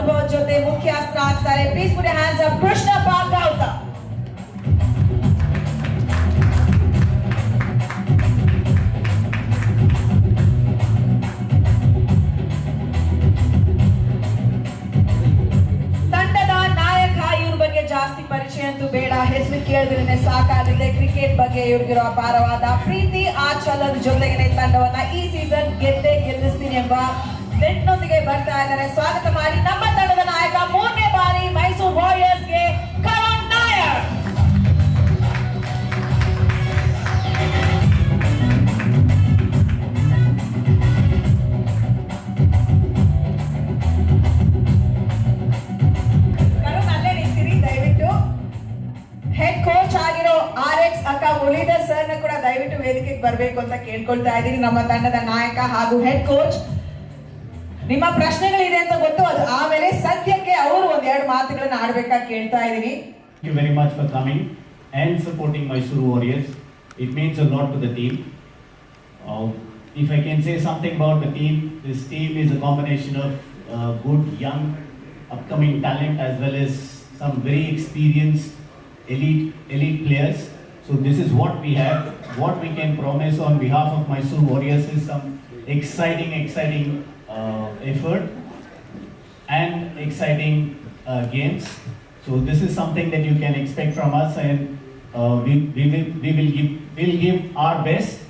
ಆ ಒಂದು ಅನುಭವದ ಜೊತೆ ಮುಖ್ಯ ಅಸ್ತ್ರ ಆಗ್ತಾರೆ please put hands up Krishna Bhagavata ತಂಡದ ನಾಯಕ ಇವ್ರ ಬಗ್ಗೆ ಜಾಸ್ತಿ ಪರಿಚಯ ಅಂತೂ ಬೇಡ. ಹೆಸರು ಕೇಳಿದ್ರೆ ಸಾಕಾಗುತ್ತೆ ಕ್ರಿಕೆಟ್ ಬಗ್ಗೆ ಇವ್ರಿಗಿರೋ ಅಪಾರವಾದ ಪ್ರೀತಿ ಆ ಛಲದ ಜೊತೆಗೆ ತಂಡವನ್ನ ಈ ಸೀಸನ್ ಗೆದ್ದೇ ಗೆಲ್ಲಿಸ್ತೀನಿ ಎಂಬ ನೆಟ್ನೊಂದಿಗೆ ಬರ್ತಾ ಇದ್ದಾರೆ. ಸ್ವಾಗತ ಮಾಡಿ ನಮ್ಮ ತಂಡದ ನಾಯಕ ಮೂರನೇ ಬಾರಿ ಮೈಸೂರು ವಾರಿಯರ್ಸ್ಗೆ ಕರಣ್ ನಾಯರ್. ಕರುಣ್, ಅಲ್ಲೇ ನಿಂತಿರಿ, ದಯವಿಟ್ಟು. ಹೆಡ್ ಕೋಚ್ ಆಗಿರೋ ಆರ್ ಎಕ್ಸ್ ಅಕ್ಕ ಮುರಳೀಧರ್ ಸರ್ನ ಕೂಡ ದಯವಿಟ್ಟು ವೇದಿಕೆಗೆ ಬರಬೇಕು ಅಂತ ಕೇಳ್ಕೊಳ್ತಾ ಇದ್ದೀನಿ ನಮ್ಮ ತಂಡದ ನಾಯಕ ಹಾಗೂ head coach ನಿಮ್ಮ ಪ್ರಶ್ನೆಗಳಿದೆ ಅಂತ ಗೊತ್ತು ಅದು ಆಮೇಲೆ ಸದ್ಯಕ್ಕೆ ಅವರು ಒಂದೆರಡು ಮಾತುಗಳನ್ನ ಆಡ್ಬೇಕಾಗಿ ಕೇಳ್ತಾ ಇದ್ದೀನಿ Thank you very much for coming and supporting Mysuru Warriors. It means a lot to the team. Uh, if I can say something about the team, this team is a combination of uh, good, young, upcoming talent as well as some very experienced elite elite players. So this is what we have. What we can promise on behalf of Mysuru Warriors is some exciting, exciting uh, effort and exciting uh, games. So this is something that you can expect from us, and uh, we, we will we will give will give our best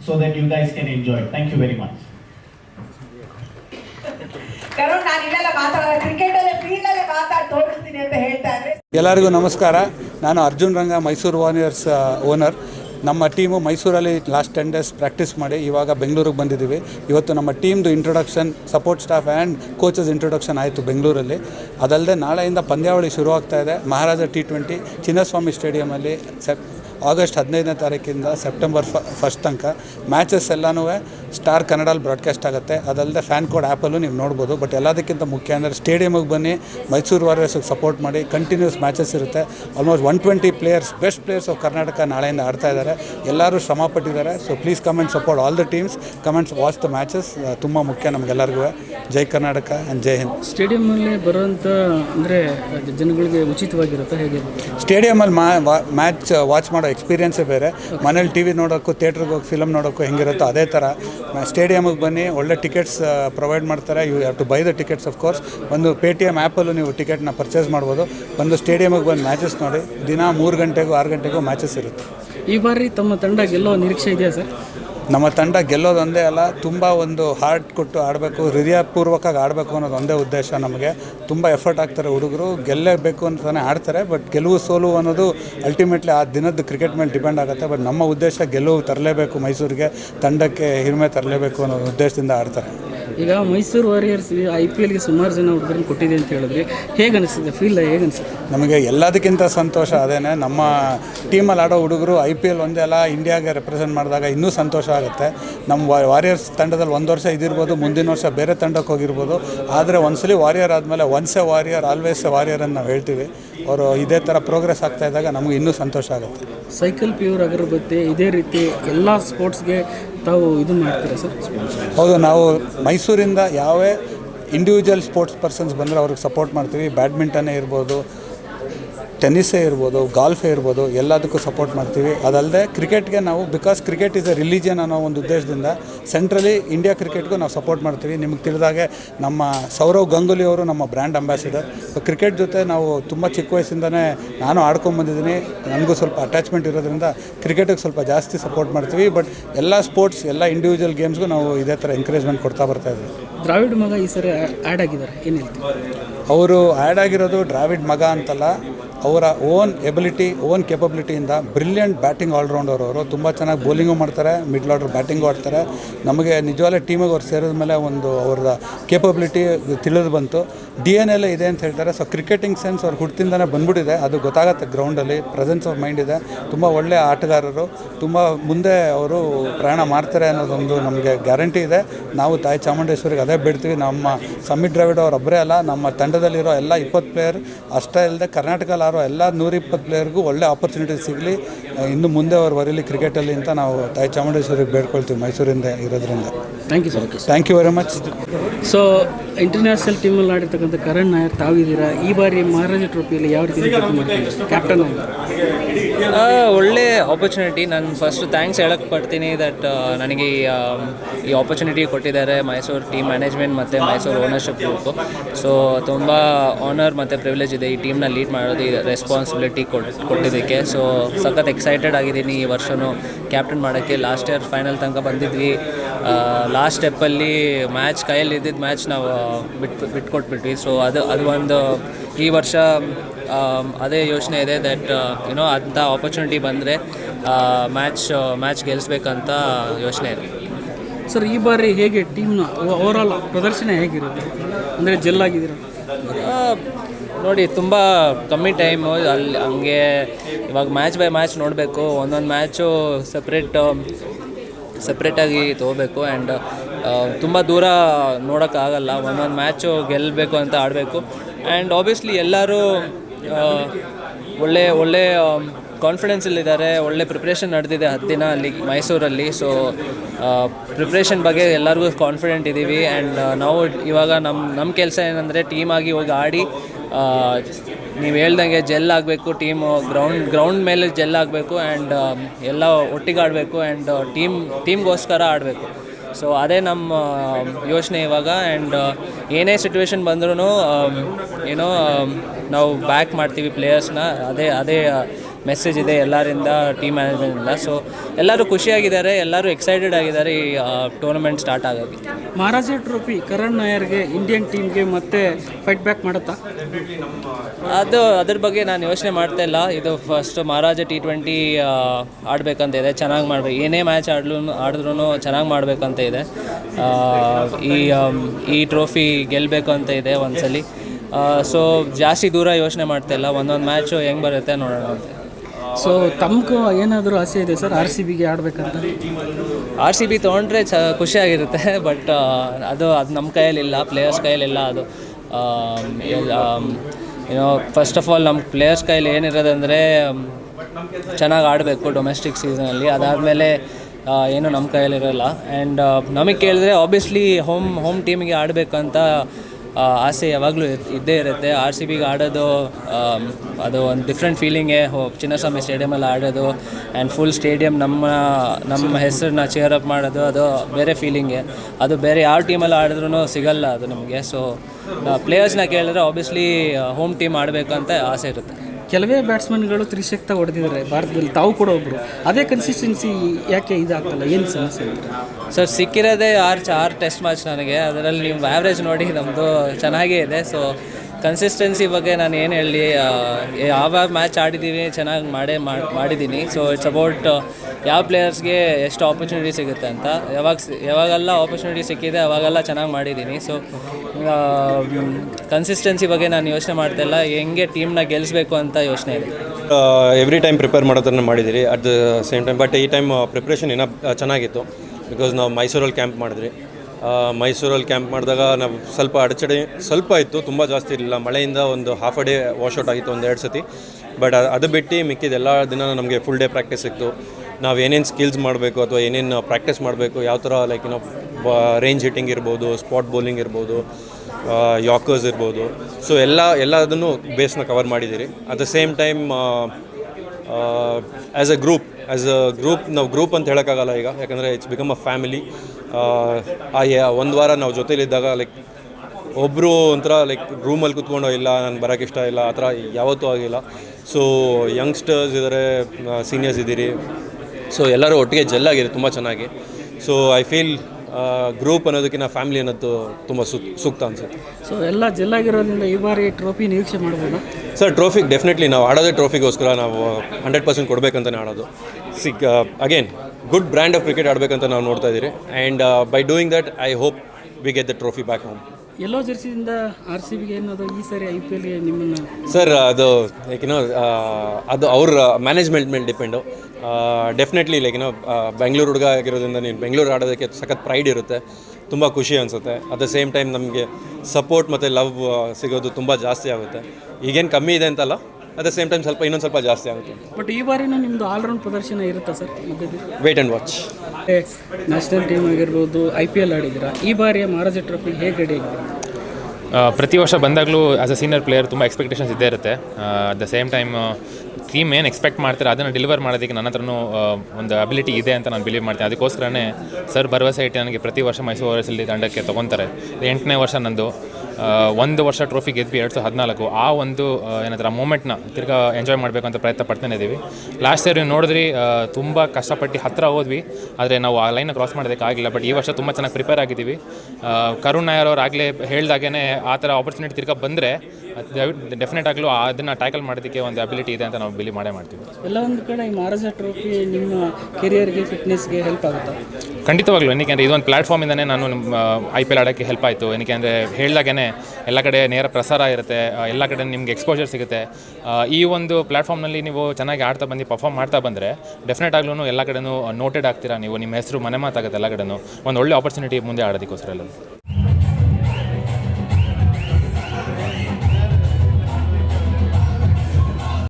so that you guys can enjoy. it. Thank you very much. Karun ನಾನು ಇಲ್ಲೆಲ್ಲ ಮಾತಾಡೋದು cricket ಅಲ್ಲೇ field ಅಲ್ಲೇ ಮಾತಾಡಿ ತೋರಿಸ್ತೀನಿ ಅಂತ ಹೇಳ್ತಾ ಎಲ್ಲರಿಗೂ ನಮಸ್ಕಾರ ನಾನು ಅರ್ಜುನ್ ರಂಗ ಮೈಸೂರು ವಾರಿಯರ್ಸ್ ಓನರ್ ನಮ್ಮ ಟೀಮು ಮೈಸೂರಲ್ಲಿ ಲಾಸ್ಟ್ ಟೆನ್ ಡೇಸ್ ಪ್ರಾಕ್ಟೀಸ್ ಮಾಡಿ ಇವಾಗ ಬೆಂಗಳೂರಿಗೆ ಬಂದಿದ್ದೀವಿ. ಇವತ್ತು ನಮ್ಮ ಟೀಮ್ದು introduction support staff and coaches introduction ಆಯಿತು ಬೆಂಗಳೂರಲ್ಲಿ. ಅದಲ್ಲದೆ ನಾಳೆಯಿಂದ ಪಂದ್ಯಾವಳಿ ಶುರು ಇದೆ. ಮಹಾರಾಜ ಟಿ ಟ್ವೆಂಟಿ ಚಿನ್ನಸ್ವಾಮಿ ಸ್ಟೇಡಿಯಮಲ್ಲಿ ಸೆಪ್ ಆಗಸ್ಟ್ ಹದಿನೈದನೇ ತಾರೀಕಿಂದ ಸೆಪ್ಟೆಂಬರ್ ಫ ಫಸ್ಟ್ ತನಕ ಮ್ಯಾಚಸ್ ಎಲ್ಲನೂ ಸ್ಟಾರ್ ಕನ್ನಡಲ್ಲಿ ಬ್ರಾಡ್ಕಾಸ್ಟ್ ಆಗುತ್ತೆ. ಅದಲ್ಲದೆ ಫ್ಯಾನ್ ಕೋಡ್ ಆ್ಯಪಲ್ಲೂ ನೀವು ನೋಡ್ಬೋದು. ಬಟ್ ಎಲ್ಲದಕ್ಕಿಂತ ಮುಖ್ಯ ಅಂದರೆ ಸ್ಟೇಡಿಯಮಿಗೆ ಬನ್ನಿ ಮೈಸೂರು ವಾರಿಯರ್ಸಿಗೆ ಸಪೋರ್ಟ್ ಮಾಡಿ ಕಂಟಿನ್ಯೂಸ್ ಮ್ಯಾಚಸ್ ಇರುತ್ತೆ. Almost one twenty players best players of Karnataka ನಾಳೆಯಿಂದ ಆಡ್ತಾ ಇದ್ದಾರೆ. ಎಲ್ಲರೂ ಶ್ರಮ ಪಟ್ಟಿದ್ದಾರೆ. So please comment support all the teams comments watch the matches ತುಂಬ ಮುಖ್ಯ ನಮಗೆಲ್ಲರಿಗೂ. ಜೈ ಕರ್ನಾಟಕ ಆ್ಯಂಡ್ ಜೈ ಹಿಂದ್ ಸ್ಟೇಡಿಯಮಲ್ಲಿ ಬರುವಂಥ ಅಂದರೆ ಜನಗಳಿಗೆ ಉಚಿತವಾಗಿರುತ್ತೆ ಹೇಗೆ? ಸ್ಟೇಡಿಯಮಲ್ಲಿ ಮ್ಯಾಚ್ ವಾಚ್ ಮಾಡೋ ಎಕ್ಸ್ಪೀರಿಯನ್ಸೇ ಬೇರೆ. ಮನೇಲಿ ಟಿ ವಿ ನೋಡೋಕ್ಕೂ ಥಿಯೇಟ್ರಿಗೆ ಹೋಗಿ ಫಿಲಮ್ ನೋಡೋಕ್ಕೂ ಹೆಂಗಿರುತ್ತೋ ಅದೇ ಥರ. ಸ್ಟೇಡಿಯಮಿಗೆ ಬನ್ನಿ, ಒಳ್ಳೆ ಟಿಕೆಟ್ಸ್ ಪ್ರೊವೈಡ್ ಮಾಡ್ತಾರೆ. You have to buy the tickets of course ಒಂದು ಪೇ ಟಿ ಎಂ ಆ್ಯಪಲ್ಲೂ ನೀವು ಟಿಕೆಟ್ನ ಪರ್ಚೇಸ್ ಮಾಡ್ಬೋದು. ಒಂದು ಸ್ಟೇಡಿಯಮಿಗೆ ಬಂದು ಮ್ಯಾಚಸ್ ನೋಡಿ, ದಿನ ಮೂರು ಗಂಟೆಗೂ, ಆರು ಗಂಟೆಗೂ ಮ್ಯಾಚಸ್ ಇರುತ್ತೆ. ಈ ಬಾರಿ ತಮ್ಮ ತಂಡ ಗೆಲ್ಲೋ ನಿರೀಕ್ಷೆ ಇದೆಯಾ ಸರ್? ನಮ್ಮ ತಂಡ ಗೆಲ್ಲೋದೊಂದೇ ಅಲ್ಲ, ತುಂಬ ಒಂದು ಹಾರ್ಟ್ ಕೊಟ್ಟು ಆಡಬೇಕು, ಹೃದಯಪೂರ್ವಕವಾಗಿ ಆಡಬೇಕು ಅನ್ನೋದು ಒಂದೇ ಉದ್ದೇಶ ನಮಗೆ. ತುಂಬ ಎಫರ್ಟ್ ಆಗ್ತಾರೆ ಹುಡುಗರು ಗೆಲ್ಲಬೇಕು ಅಂತಲೇ ಆಡ್ತಾರೆ ಬಟ್ ಗೆಲುವು ಸೋಲು ಅನ್ನೋದು ಅಲ್ಟಿಮೇಟ್ಲಿ ಆ ದಿನದ ಕ್ರಿಕೆಟ್ ಮೇಲೆ ಡಿಪೆಂಡ್ ಆಗುತ್ತೆ. ಬಟ್ ನಮ್ಮ ಉದ್ದೇಶ ಗೆಲುವು ತರಲೇಬೇಕು ಮೈಸೂರಿಗೆ, ತಂಡಕ್ಕೆ ಹಿರಿಮೆ ತರಲೇಬೇಕು ಅನ್ನೋ ಉದ್ದೇಶದಿಂದ ಆಡ್ತಾರೆ. ಈಗ ಮೈಸೂರು ವಾರಿಯರ್ಸ್ ಐ ಪಿ ಎಲ್ಗೆ ಸುಮಾರು ಜನ ಹುಡುಗರನ್ನ ಕೊಟ್ಟಿದೆ ಅಂತ ಹೇಳಿದ್ರೆ ಹೇಗೆ ಅನಿಸುತ್ತೆ? ಫೀಲ್ ಹೇಗೆ ಅನಿಸುತ್ತೆ? ನಮಗೆ ಎಲ್ಲದಕ್ಕಿಂತ ಸಂತೋಷ ಅದೇನೆ ನಮ್ಮ ಟೀಮಲ್ಲಿ ಆಡೋ ಹುಡುಗರು ಐ ಪಿ ಎಲ್ ಒಂದೇ ಅಲ್ಲ ಇಂಡಿಯಾಗೆ ರೆಪ್ರೆಸೆಂಟ್ ಮಾಡಿದಾಗ ಇನ್ನೂ ಸಂತೋಷ ಆಗುತ್ತೆ. ನಮ್ಮ ವಾರಿಯರ್ಸ್ ತಂಡದಲ್ಲಿ ಒಂದು ವರ್ಷ ಇದಿರ್ಬೋದು ಮುಂದಿನ ವರ್ಷ ಬೇರೆ ತಂಡಕ್ಕೆ ಹೋಗಿರ್ಬೋದು. ಆದರೆ ಒಂದ್ಸಲಿ ವಾರಿಯರ್ ಆದಮೇಲೆ once a warrior always a warrior ಅಂತ ನಾವು ಹೇಳ್ತೀವಿ. ಅವರು ಇದೇ ಥರ ಪ್ರೋಗ್ರೆಸ್ ಆಗ್ತಾ ಇದ್ದಾಗ ನಮಗೆ ಇನ್ನೂ ಸಂತೋಷ ಆಗುತ್ತೆ. ಸೈಕಲ್ ಪ್ಯೂರ್ ಅಗರಬತ್ತಿ ಇದೇ ರೀತಿ ಎಲ್ಲ ಸ್ಪೋರ್ಟ್ಸ್ಗೆ ತಾವು ಇದು ಮಾಡ್ತೀರಾ ಸರ್? ಹೌದು, ನಾವು ಮೈಸೂರಿಂದ ಯಾವೇ ಇಂಡಿವಿಜುವಲ್ ಸ್ಪೋರ್ಟ್ಸ್ ಪರ್ಸನ್ಸ್ ಬಂದರೆ ಅವ್ರಿಗೆ ಸಪೋರ್ಟ್ ಮಾಡ್ತೀವಿ. ಬ್ಯಾಡ್ಮಿಂಟನ್ನೇ ಇರ್ಬೋದು ಟೆನ್ನಿಸೇ ಇರ್ಬೋದು ಗಾಲ್ಫೇ ಇರ್ಬೋದು ಎಲ್ಲದಕ್ಕೂ ಸಪೋರ್ಟ್ ಮಾಡ್ತೀವಿ. ಅದಲ್ಲದೆ ಕ್ರಿಕೆಟ್ಗೆ ನಾವು because cricket is a religion ಅನ್ನೋ ಒಂದು ಉದ್ದೇಶದಿಂದ ಸೆಂಟ್ರಲಿ ಇಂಡಿಯಾ ಕ್ರಿಕೆಟ್ಗೂ ನಾವು ಸಪೋರ್ಟ್ ಮಾಡ್ತೀವಿ. ನಿಮಗೆ ತಿಳಿದಾಗೆ ನಮ್ಮ ಸೌರವ್ ಗಂಗೂಲಿ ಅವರು ನಮ್ಮ ಬ್ರ್ಯಾಂಡ್ ಅಂಬಾಸಿಡರ್ ಕ್ರಿಕೆಟ್ ಜೊತೆ ನಾವು ತುಂಬ ಚಿಕ್ಕ ವಯಸ್ಸಿಂದನೇ ನಾನು ಆಡ್ಕೊಂಬಂದಿದ್ದೀನಿ ನನಗೂ ಸ್ವಲ್ಪ ಅಟ್ಯಾಚ್ಮೆಂಟ್ ಇರೋದ್ರಿಂದ ಕ್ರಿಕೆಟಿಗೆ ಸ್ವಲ್ಪ ಜಾಸ್ತಿ ಸಪೋರ್ಟ್ ಮಾಡ್ತೀವಿ. ಬಟ್ ಎಲ್ಲ ಸ್ಪೋರ್ಟ್ಸ್ ಎಲ್ಲ ಇಂಡಿವಿಜುವಲ್ ಗೇಮ್ಸ್ಗೂ ನಾವು ಇದೇ ಥರ ಎಂಕರೇಜ್ಮೆಂಟ್ ಕೊಡ್ತಾ ಬರ್ತಾ ಇದ್ದೀವಿ. ದ್ರಾವಿಡ್ ಮಗ ಈ ಸರಿ ಆ್ಯಡ್ ಆಗಿದ್ದಾರೆ. ಏನು ಹೇಳ್ತೀವಿ ಅವರು ಆ್ಯಡ್ ಆಗಿರೋದು ಡ್ರಾವಿಡ್ ಮಗ ಅಂತಲ್ಲ. ಅವರ ಓನ್ ಎಬಿಲಿಟಿ ಓನ್ ಕೆಪಬಿಲಿಟಿಯಿಂದ ಬ್ರಿಲಿಯಂಟ್ ಬ್ಯಾಟಿಂಗ್ ಆಲ್ರೌಂಡರ್ ಅವರು ತುಂಬ ಚೆನ್ನಾಗಿ ಬೌಲಿಂಗು ಮಾಡ್ತಾರೆ ಮಿಡ್ಲ್ ಆರ್ಡರ್ ಬ್ಯಾಟಿಂಗು ಆಡ್ತಾರೆ. ನಮಗೆ ನಿಜವಾಗ್ಲೇ ಟೀಮಿಗೆ ಅವ್ರು ಸೇರಿದ ಮೇಲೆ ಒಂದು ಅವ್ರ ಕೇಪಬಿಲಿಟಿ ತಿಳಿದು ಬಂತು. ಡಿ ಎನ್ ಎಲ್ಲ ಇದೆ ಅಂತ ಹೇಳ್ತಾರೆ. ಸೊ ಕ್ರಿಕೆಟಿಂಗ್ ಸೆನ್ಸ್ ಅವ್ರ ಹುಟ್ಟಿಂದನೇ ಬಂದ್ಬಿಟ್ಟಿದೆ. ಅದು ಗೊತ್ತಾಗುತ್ತೆ ಗ್ರೌಂಡಲ್ಲಿ ಪ್ರೆಸೆನ್ಸ್ ಆಫ್ ಮೈಂಡ್ ಇದೆ. ತುಂಬ ಒಳ್ಳೆಯ ಆಟಗಾರರು. ತುಂಬ ಮುಂದೆ ಅವರು ಪ್ರಯಾಣ ಮಾಡ್ತಾರೆ ಅನ್ನೋದೊಂದು ನಮಗೆ ಗ್ಯಾರಂಟಿ ಇದೆ. ನಾವು ತಾಯಿ ಚಾಮುಂಡೇಶ್ವರಿಗೆ ಅದೇ ಬಿಡ್ತೀವಿ. ನಮ್ಮ ಸಮ್ಮಿಟ್ ದ್ರಾವಿಡ್ ಅವರೊಬ್ಬರೇ ಅಲ್ಲ. ನಮ್ಮ ತಂಡದಲ್ಲಿರೋ ಎಲ್ಲ ಇಪ್ಪತ್ತು ಪ್ಲೇಯರ್ ಅಷ್ಟೇ ಇಲ್ಲದೆ ಕರ್ನಾಟಕ ಎಲ್ಲ ನೂರಿಪ್ಪತ್ತು ಪ್ಲೇಯರ್ಗೂ ಒಳ್ಳೆ ಆಪರ್ಚುನಿಟಿ ಸಿಗಲಿ. ಇನ್ನು ಮುಂದೆ ಅವ್ರು ಬರೀಲಿ ಕ್ರಿಕೆಟಲ್ಲಿ ಅಂತ ನಾವು ತಾಯಿ ಚಾಮುಂಡೇಶ್ವರಿಗೆ ಬೇಡ್ಕೊಳ್ತೀವಿ ಮೈಸೂರಿಂದ ಇರೋದ್ರಿಂದ. Thank you sir thank you very much so international ಟೀಮಲ್ಲಿ ಆಡಿರ್ತಕ್ಕಂಥ ಕರಣ್ ನಾಯರ್ ತಾವಿದ್ದೀರಾ ಈ ಬಾರಿ ಮಹಾರಾಜ ಟ್ರೋಫಿಯಲ್ಲಿ ಯಾವ ರೀತಿ ಕ್ಯಾಪ್ಟನ್ ಒಳ್ಳೆ ಆಪರ್ಚುನಿಟಿ ನಾನು ಫಸ್ಟ್ ಥ್ಯಾಂಕ್ಸ್ ಹೇಳಕ್ಕೆ ಪಡ್ತೀನಿ ದಟ್ ನನಗೆ ಈ, ಈ ಆಪರ್ಚುನಿಟಿ ಕೊಟ್ಟಿದ್ದಾರೆ ಮೈಸೂರು ಟೀಮ್ ಮ್ಯಾನೇಜ್ಮೆಂಟ್ ಮತ್ತು ಮೈಸೂರು ಓನರ್ಶಿಪ್ ಗ್ರೂಪು ಸೊ ತುಂಬ ಆನರ್ ಮತ್ತು ಪ್ರಿವಿಲೇಜ್ ಇದೆ ಈ ಟೀಮ್ನ ಲೀಡ್ ಮಾಡೋದು ಈ ರೆಸ್ಪಾನ್ಸಿಬಿಲಿಟಿ ಕೊಟ್ಟು ಕೊಟ್ಟಿದ್ದಕ್ಕೆ. ಸೊ ಸಖತ್ ಎಕ್ಸೈಟೆಡ್ ಆಗಿದ್ದೀನಿ ಈ ವರ್ಷವೂ ಕ್ಯಾಪ್ಟನ್ ಮಾಡೋಕ್ಕೆ. ಲಾಸ್ಟ್ ಇಯರ್ ಫೈನಲ್ ತನಕ ಬಂದಿದ್ವಿ. ಲಾಸ್ಟ್ ಸ್ಟೆಪ್ಪಲ್ಲಿ ಮ್ಯಾಚ್ ಕೈಯಲ್ಲಿ ಇದ್ದಿದ್ದು ಮ್ಯಾಚ್ ನಾವು ಬಿಟ್ಟು ಬಿಟ್ಕೊಟ್ಬಿಟ್ವಿ. ಸೊ ಅದು ಅದು ಒಂದು ಈ ವರ್ಷ ಅದೇ ಯೋಚನೆ ಇದೆ ದಟ್ ಏನೋ ಅಂಥ ಆಪರ್ಚುನಿಟಿ ಬಂದರೆ ಮ್ಯಾಚ್ ಮ್ಯಾಚ್ ಗೆಲ್ಲಿಸ್ಬೇಕಂತ ಯೋಚನೆ ಇದೆ. ಸರ್ ಈ ಬಾರಿ ಹೇಗೆ ಟೀಮ್ನ ಓವರಾಲ್ ಪ್ರದರ್ಶನ ಹೇಗಿರುತ್ತೆ? ಅಂದರೆ ಜೆಲ್ ಆಗಿದ್ದೀರಾ ನೋಡಿ ತುಂಬ ಕಮ್ಮಿ ಟೈಮು ಅಲ್ಲಿ ಹಂಗೆ ಇವಾಗ ಮ್ಯಾಚ್ ಬೈ ಮ್ಯಾಚ್ ನೋಡಬೇಕು. ಒಂದೊಂದು ಮ್ಯಾಚು ಸಪ್ರೇಟ್ ಸಪ್ರೇಟಾಗಿ ತೊಗೋಬೇಕು ಆ್ಯಂಡ್ ತುಂಬ ದೂರ ನೋಡೋಕ್ಕಾಗಲ್ಲ. ಒಂದೊಂದು ಮ್ಯಾಚು ಗೆಲ್ಲಬೇಕು ಅಂತ ಆಡಬೇಕು. ಆ್ಯಂಡ್ ಆಬ್ವಿಯಸ್ಲಿ ಎಲ್ಲರೂ ಒಳ್ಳೆ ಒಳ್ಳೆ ಕಾನ್ಫಿಡೆನ್ಸಲ್ಲಿದ್ದಾರೆ ಒಳ್ಳೆ ಪ್ರಿಪ್ರೇಷನ್ ನಡೆದಿದೆ ಹತ್ತು ದಿನ ಅಲ್ಲಿ ಮೈಸೂರಲ್ಲಿ. ಸೊ ಪ್ರಿಪ್ರೇಷನ್ ಬಗ್ಗೆ ಎಲ್ಲರಿಗೂ ಕಾನ್ಫಿಡೆಂಟ್ ಇದ್ದೀವಿ ಆ್ಯಂಡ್ ನಾವು ಇವಾಗ ನಮ್ಮ ನಮ್ಮ ಕೆಲಸ ಏನಂದರೆ ಟೀಮಾಗಿ ಹೋಗಿ ಆಡಿ ನೀವು ಹೇಳ್ದಂಗೆ ಜೆಲ್ ಆಗಬೇಕು ಟೀಮು ಗ್ರೌಂಡ್ ಗ್ರೌಂಡ್ ಮೇಲೆ ಜೆಲ್ ಆಗಬೇಕು ಆ್ಯಂಡ್ ಎಲ್ಲ ಒಟ್ಟಿಗೆ ಆಡಬೇಕು ಆ್ಯಂಡ್ ಟೀಮ್ ಟೀಮ್ಗೋಸ್ಕರ ಆಡಬೇಕು. ಸೊ ಅದೇ ನಮ್ಮ ಯೋಚನೆ ಇವಾಗ ಆ್ಯಂಡ್ ಏನೇ ಸಿಚುವೇಶನ್ ಬಂದ್ರೂ ಏನೋ ನಾವು ಬ್ಯಾಕ್ ಮಾಡ್ತೀವಿ ಪ್ಲೇಯರ್ಸ್ನ ಅದೇ ಅದೇ ಮೆಸೇಜ್ ಇದೆ ಎಲ್ಲರಿಂದ ಟೀಮ್ ಮ್ಯಾನೇಜ್ಮೆಂಟಿಂದ ಸೊ ಎಲ್ಲರೂ ಖುಷಿಯಾಗಿದ್ದಾರೆ ಎಲ್ಲರೂ ಎಕ್ಸೈಟೆಡ್ ಆಗಿದ್ದಾರೆ ಈ ಟೂರ್ನಮೆಂಟ್ ಸ್ಟಾರ್ಟ್ ಆಗೋಕ್ಕೆ. ಮಹಾರಾಜ ಟ್ರೋಫಿ ಕರಣ್ ನಾಯರ್ಗೆ ಇಂಡಿಯನ್ ಟೀಮ್ಗೆ ಮತ್ತೆ ಫೈಟ್ ಬ್ಯಾಕ್ ಮಾಡುತ್ತಾ? ಅದು ಅದ್ರ ಬಗ್ಗೆ ನಾನು ಯೋಚನೆ ಮಾಡ್ತಾ ಇಲ್ಲ. ಇದು ಫಸ್ಟ್ ಮಹಾರಾಜ ಟಿ ಟ್ವೆಂಟಿ ಆಡಬೇಕಂತ ಇದೆ. ಚೆನ್ನಾಗಿ ಮಾಡಬೇಕು ಏನೇ ಮ್ಯಾಚ್ ಆಡ್ಲು ಆಡಿದ್ರೂ ಚೆನ್ನಾಗಿ ಮಾಡಬೇಕಂತ ಇದೆ. ಈ ಈ ಟ್ರೋಫಿ ಗೆಲ್ಲಬೇಕು ಅಂತ ಇದೆ ಒಂದ್ಸಲಿ. ಸೊ ಜಾಸ್ತಿ ದೂರ ಯೋಚನೆ ಮಾಡ್ತಾ ಇಲ್ಲ. ಒಂದೊಂದು ಮ್ಯಾಚು ಹೆಂಗೆ ಬರುತ್ತೆ ನೋಡೋಣ ಅಂತ. ಸೊ ತಮಗೂ ಏನಾದರೂ ಆಸೆ ಇದೆ ಸರ್ ಆರ್ ಸಿ ಬಿಗೆ ಆಡಬೇಕಂತ? ಆರ್ ಸಿ ಬಿ ತೊಗೊಂಡ್ರೆ ಚ ಖುಷಿಯಾಗಿರುತ್ತೆ ಬಟ್ ಅದು ಅದು ನಮ್ಮ ಕೈಯಲ್ಲಿಲ್ಲ ಪ್ಲೇಯರ್ಸ್ ಕೈಯಲ್ಲಿಲ್ಲ, ಅದು ಏನೋ ಫಸ್ಟ್ ಆಫ್ ಆಲ್ ನಮ್ಮ ಪ್ಲೇಯರ್ಸ್ ಕೈಯಲ್ಲಿ ಏನಿರೋದಂದರೆ, ಚೆನ್ನಾಗಿ ಆಡಬೇಕು ಡೊಮೆಸ್ಟಿಕ್ ಸೀಸನಲ್ಲಿ ಅದಾದಮೇಲೆ ಏನು ನಮ್ಮ ಕೈಯಲ್ಲಿರಲ್ಲ ಆ್ಯಂಡ್ ನಮಗೆ ಕೇಳಿದ್ರೆ ಆಬ್ವಿಯಸ್ಲಿ ಹೋಮ್ ಹೋಮ್ ಟೀಮಿಗೆ ಆಡಬೇಕಂತ ಆಸೆ ಯಾವಾಗಲೂ ಇದ್ದೇ ಇರುತ್ತೆ. ಆರ್ ಸಿ ಬಿಗೆ ಆಡೋದು ಅದು ಒಂದು ಡಿಫ್ರೆಂಟ್ ಫೀಲಿಂಗೇ ಚಿನ್ನಸ್ವಾಮಿ ಸ್ಟೇಡಿಯಮಲ್ಲಿ ಆಡೋದು ಆ್ಯಂಡ್ ಫುಲ್ ಸ್ಟೇಡಿಯಂ ನಮ್ಮ ನಮ್ಮ ಹೆಸರನ್ನ ಚೇರ್ ಅಪ್ ಮಾಡೋದು, ಅದು ಬೇರೆ ಫೀಲಿಂಗೇ ಅದು ಬೇರೆ ಯಾವ ಟೀಮಲ್ಲಿ ಆಡಿದ್ರೂ ಸಿಗಲ್ಲ ಅದು ನಮಗೆ. ಸೊ ಪ್ಲೇಯರ್ಸ್ನ ಕೇಳಿದ್ರೆ ಆಬ್ವಿಯಸ್ಲಿ ಹೋಮ್ ಟೀಮ್ ಆಡಬೇಕು ಅಂತ ಆಸೆ ಇರುತ್ತೆ. ಕೆಲವೇ ಬ್ಯಾಟ್ಸ್ಮನ್ಗಳು ತ್ರಿಶಕ್ತ ಹೊಡೆದಿದ್ದಾರೆ. ಭಾರತದಲ್ಲಿ ತಾವು ಕೂಡ ಒಬ್ಬರು ಅದೇ ಕನ್ಸಿಸ್ಟೆನ್ಸಿ ಯಾಕೆ ಇದಾಗ್ತಲ್ಲ? ಏನು ಸಮಸ್ಯೆ? ಸರ್, ಸಿಕ್ಕಿರೋದೇ ಆರು ಆರು ಟೆಸ್ಟ್ ಮ್ಯಾಚ್ ನನಗೆ. ಅದರಲ್ಲಿ ನಿಮ್ಮ ಆ್ಯಾವ್ರೇಜ್ ನೋಡಿ ನಮ್ಮದು ಚೆನ್ನಾಗೇ ಇದೆ. ಸೊ ಕನ್ಸಿಸ್ಟೆನ್ಸಿ ಬಗ್ಗೆ ನಾನು ಏನು ಹೇಳಿ ಯಾವ ಮ್ಯಾಚ್ ಆಡಿದ್ದೀವಿ ಚೆನ್ನಾಗಿ ಮಾಡೇ ಮಾಡ್- ಮಾಡಿದ್ದೀನಿ ಸೊ ಇಟ್ಸ್ ಅಬೌಟ್ ಯಾವ ಪ್ಲೇಯರ್ಸ್ಗೆ ಎಷ್ಟು ಆಪರ್ಚುನಿಟಿ ಸಿಗುತ್ತೆ ಅಂತ. ಯಾವಾಗ ಯಾವಾಗೆಲ್ಲ ಆಪರ್ಚುನಿಟಿ ಸಿಕ್ಕಿದೆ, ಅವಾಗೆಲ್ಲ ಚೆನ್ನಾಗಿ ಮಾಡಿದ್ದೀನಿ ಸೊ ಕನ್ಸಿಸ್ಟೆನ್ಸಿ ಬಗ್ಗೆ ನಾನು ಯೋಚನೆ ಮಾಡ್ತಾಯಿಲ್ಲ ಹೆಂಗೆ ಟೀಮ್ನ ಗೆಲ್ಲಿಸ್ಬೇಕು ಅಂತ ಯೋಚನೆ ಇದೆ. ಎವ್ರಿ ಟೈಮ್ ಪ್ರಿಪೇರ್ ಮಾಡೋ ಮಾಡಿದ್ದೀರಿ ಮಾಡಿದಿರಿ. At the same time but ಈ ಟೈಮ್ ಪ್ರಿಪ್ರೇಷನ್ ಏನೋ ಚೆನ್ನಾಗಿತ್ತು. ಬಿಕಾಸ್ ನಾವು ಮೈಸೂರಲ್ಲಿ ಕ್ಯಾಂಪ್ ಮಾಡಿದ್ರಿ. ಮೈಸೂರಲ್ಲಿ ಕ್ಯಾಂಪ್ ಮಾಡಿದಾಗ ನಾವು ಸ್ವಲ್ಪ ಅಡಚಣೆ, ಸ್ವಲ್ಪ ಇತ್ತು, ತುಂಬ ಜಾಸ್ತಿ ಇರಲಿಲ್ಲ. ಮಳೆಯಿಂದ ಒಂದು ಹಾಫ್ ಡೇ ವಾಶೌಟ್ ಆಗಿತ್ತು ಒಂದು ಎರಡು ಸತಿ ಬಟ್ ಅದು ಬಿಟ್ಟು ಮಿಕ್ಕಿದ ಎಲ್ಲ ದಿನ ನಮಗೆ ಫುಲ್ ಡೇ ಪ್ರಾಕ್ಟೀಸ್ ಸಿಕ್ತು ನಾವು ಏನೇನು ಸ್ಕಿಲ್ಸ್ ಮಾಡಬೇಕು ಅಥವಾ ಏನೇನು ಪ್ರಾಕ್ಟೀಸ್ ಮಾಡಬೇಕು, ಯಾವ ಥರ ಲೈಕ್ ಏನೋ ರೇಂಜ್ ಹಿಟ್ಟಿಂಗ್ ಇರ್ಬೋದು ಸ್ಪಾಟ್ ಬೌಲಿಂಗ್ ಇರ್ಬೋದು ಯಾಕರ್ಸ್ ಇರ್ಬೋದು. ಸೊ ಎಲ್ಲ, ಎಲ್ಲದನ್ನು ಬೇಸ್ನ ಕವರ್ ಮಾಡಿದ್ದೀರಿ. At the same time as a group as a group ನಾವು ಗ್ರೂಪ್ ಅಂತ ಹೇಳೋಕ್ಕಾಗಲ್ಲ ಈಗ. ಯಾಕಂದರೆ ಇಟ್ಸ್ ಬಿಕಮ್ ಅ ಫ್ಯಾಮಿಲಿ ಆ ಒಂದು ವಾರ ನಾವು ಜೊತೇಲಿದ್ದಾಗ ಲೈಕ್ ಒಬ್ಬರು ಒಂಥರ ಲೈಕ್ ರೂಮಲ್ಲಿ ಕುತ್ಕೊಂಡು ಇಲ್ಲ ನಾನು ಬರೋಕ್ಕೆ ಇಷ್ಟ ಇಲ್ಲ, ಆ ಥರ ಯಾವತ್ತೂ ಆಗಿಲ್ಲ. ಸೊ ಯಂಗ್ಸ್ಟರ್ಸ್ ಇದ್ದಾರೆ ಸೀನಿಯರ್ಸ್ ಇದ್ದೀರಿ. ಸೊ ಎಲ್ಲರೂ ಒಟ್ಟಿಗೆ ಜೆಲ್ ಆಗಿದೆ ತುಂಬ ಚೆನ್ನಾಗಿ. ಸೊ ಐ ಫೀಲ್ ಗ್ರೂಪ್ ಅನ್ನೋದಕ್ಕಿಂತ ಫ್ಯಾಮಿಲಿ ಅನ್ನೋದು ತುಂಬ ಸೂಕ್ತ ಅನಿಸುತ್ತೆ. ಸೊ ಎಲ್ಲ ಜೆಲ್ಲಾಗಿರೋದ್ರಿಂದ ಈ ಬಾರಿ ಟ್ರೋಫಿ ನಿರೀಕ್ಷೆ ಮಾಡ್ಬೋದು? ಸರ್ ಟ್ರೋಫಿ ಡೆಫಿನೆಟ್ಲಿ ನಾವು ಆಡೋದೇ ಟ್ರೋಫಿಗೋಸ್ಕರ ನಾವು ಹಂಡ್ರೆಡ್ ಪರ್ಸೆಂಟ್ ಕೊಡಬೇಕಂತಲೇ ಆಡೋದು. Sick again good brand of cricket ಆಡಬೇಕಂತ ನಾವು ನೋಡ್ತಾ ಇದ್ದೀರಿ. And by doing that I hope we get the trophy back home yellow ಜರ್ಸಿಯಿಂದ R C ಬಿಗೆ ಏನದು ಈ ಸರಿ ಐ ಪಿ ಎಲ್ಗೆ ನಿಮ್ಮನ್ನು ಸರ್ ಅದು ಲೈಕ್ ಏನೋ ಅದು ಅವ್ರ ಮ್ಯಾನೇಜ್ಮೆಂಟ್ ಮೇಲೆ ಡಿಪೆಂಡು ಡೆಫಿನೆಟ್ಲಿ ಲೈಕ್ ಏನೋ ಬೆಂಗಳೂರು ಹುಡುಗ ಆಗಿರೋದ್ರಿಂದ ನೀನು ಬೆಂಗಳೂರು ಆಡೋದಕ್ಕೆ ಸಖತ್ ಪ್ರೈಡ್ ಇರುತ್ತೆ. ತುಂಬ ಖುಷಿ ಅನಿಸುತ್ತೆ. ಅಟ್ ದ ಸೇಮ್ ಟೈಮ್ ನಮಗೆ ಸಪೋರ್ಟ್ ಮತ್ತು ಲವ್ ಸಿಗೋದು ತುಂಬ ಜಾಸ್ತಿ ಆಗುತ್ತೆ. ಈಗೇನು ಕಮ್ಮಿ ಇದೆ ಅಂತಲ್ಲ? ಅಟ್ ದ ಸೇಮ್ ಟೈಮ್ ಸ್ವಲ್ಪ ಇನ್ನೊಂದು ಸ್ವಲ್ಪ ಜಾಸ್ತಿ ಆಗುತ್ತೆ. ಬಟ್ ಈ ಬಾರಿನೂ ನಿಮ್ಮದು ಆಲ್ರೌಂಡ್ ಪ್ರದರ್ಶನ ಇರುತ್ತಾ sir wait and watch national team ಆಗಿರ್ಬೋದು ಐ ಪಿ ಎಲ್ ಆಡಿದ್ದೀರಾ? ಈ ಬಾರಿಯ ಮಹಾರಾಜ ಟ್ರೋಫಿ ಹೇಗೆ ರೆಡಿ ಆಗಿದೆ? ಪ್ರತಿ ವರ್ಷ ಬಂದಾಗಲೂ ಆಸ್ ಅ ಸೀನಿಯರ್ ಪ್ಲೇಯರ್ ತುಂಬ ಎಕ್ಸ್ಪೆಕ್ಟೇಷನ್ಸ್ ಇದ್ದೇ ಇರುತ್ತೆ. At the same time team ಏನು ಎಕ್ಸ್ಪೆಕ್ಟ್ ಮಾಡ್ತಾರೆ, ಅದನ್ನು ಡೆಲಿವರ್ ಮಾಡೋದಕ್ಕೆ ನನ್ನ ಹತ್ರನೂ ಒಂದು ಅಬಿಲಿಟಿ ಇದೆ ಅಂತ ನಾನು ಬಿಲೀವ್ ಮಾಡ್ತೀನಿ. ಅದಕ್ಕೋಸ್ಕರನೇ ಸರ್ ಭರವಸೆ ಇಟ್ಟು ನನಗೆ ಪ್ರತಿ ವರ್ಷ ಮೈಸೂರು ಓವರ್ಸಲ್ಲಿ ತಂಡಕ್ಕೆ ತೊಗೊತಾರೆ. ಎಂಟನೇ ವರ್ಷ ನಂದು. ಒಂದು ವರ್ಷ ಟ್ರೋಫಿ ಗೆದ್ವಿ ಎರಡು ಸಾವಿರದ ಹದಿನಾಲ್ಕು. ಆ ಒಂದು ಏನಂದ್ರೆ ಆ ಮೂಮೆಂಟ್ನ ತಿರ್ಗಾ ಎಂಜಾಯ್ ಮಾಡಬೇಕು ಅಂತ ಪ್ರಯತ್ನ ಪಡ್ತಾನೆ ಇದ್ದೀವಿ ಲಾಸ್ಟ್ ಇಯರ್ ನೋಡಿದ್ರಿ ಆ, ತುಂಬ ಕಷ್ಟಪಟ್ಟು ಹತ್ತಿರ ಹೋದ್ವಿ. ಆದರೆ ನಾವು ಆ ಲೈನ್ ಕ್ರಾಸ್ ಮಾಡೋದಕ್ಕಾಗಿಲ್ಲ ಬಟ್ ಈ ವರ್ಷ ತುಂಬ ಚೆನ್ನಾಗಿ ಪ್ರಿಪೇರ್ ಆಗಿದ್ದೀವಿ. ಕರುಣ್ ನಾಯರ್ ಅವ್ರು ಆಗಲೇ ಹೇಳ್ದಾಗೇ ಆ ಥರ ಆಪರ್ಚುನಿಟಿ ತಿರ್ಗಾ ಬಂದರೆ ಡೆಫಿನೆಟ್ ಆಗಲೂ ಅದನ್ನು ಟ್ಯಾಕಲ್ ಮಾಡೋದಕ್ಕೆ ಒಂದು ಅಬಿಲಿಟಿ ಇದೆ ಅಂತ ನಾವು ಬಿಲಿ ಮಾಡೇ ಮಾಡ್ತೀವಿ. ಎಲ್ಲ ಒಂದು ಕಡೆ ಈ ಮಹಾರಾಜ ಟ್ರೋಫಿ ನಿಮ್ಮ ಕೆರಿಯರ್ಗೆ ಫಿಟ್ನೆಸ್ಗೆ ಹೆಲ್ಪ್ ಆಗುತ್ತಾ? ಖಂಡಿತವಾಗ್ಲೂ. ಏನಕ್ಕೆ ಅಂದರೆ, ಇದೊಂದು ಪ್ಲಾಟ್ಫಾರ್ಮಿಂದನೇ ನಾನು ಐ ಪಿ ಎಲ್ ಆಡೋಕ್ಕೆ ಹೆಲ್ಪ್ ಆಯಿತು. ಏನಕ್ಕೆ ಅಂದರೆ ಹೇಳಿದಾಗೇ ಎಲ್ಲ ಕಡೆ ನೇರ ಪ್ರಸಾರ ಇರುತ್ತೆ ಎಲ್ಲ ಕಡೆ ನಿಮಗೆ ಎಕ್ಸ್ಪೋಜರ್ ಸಿಗುತ್ತೆ. ಈ ಒಂದು ಪ್ಲಾಟ್ಫಾರ್ಮ್ನಲ್ಲಿ ನೀವು ಚೆನ್ನಾಗಿ ಆಡ್ತಾ ಬಂದು ಪರ್ಫಾರ್ಮ್ ಮಾಡ್ತಾ ಬಂದರೆ ಡೆಫಿನೆಟ್ ಆಗ್ಲೂ ಎಲ್ಲ ಕಡೆನೂ ನೋಟೆಡ್ ಆಗ್ತೀರಾ ನೀವು? ನಿಮ್ಮ ಹೆಸರು, ಮನೆ ಮಾತಾಗುತ್ತೆ ಎಲ್ಲ ಕಡೆನೂ. ಒಂದು ಒಳ್ಳೆ ಆಪರ್ಚುನಿಟಿ ಮುಂದೆ ಆಡೋದಕ್ಕೋಸ್ಕರ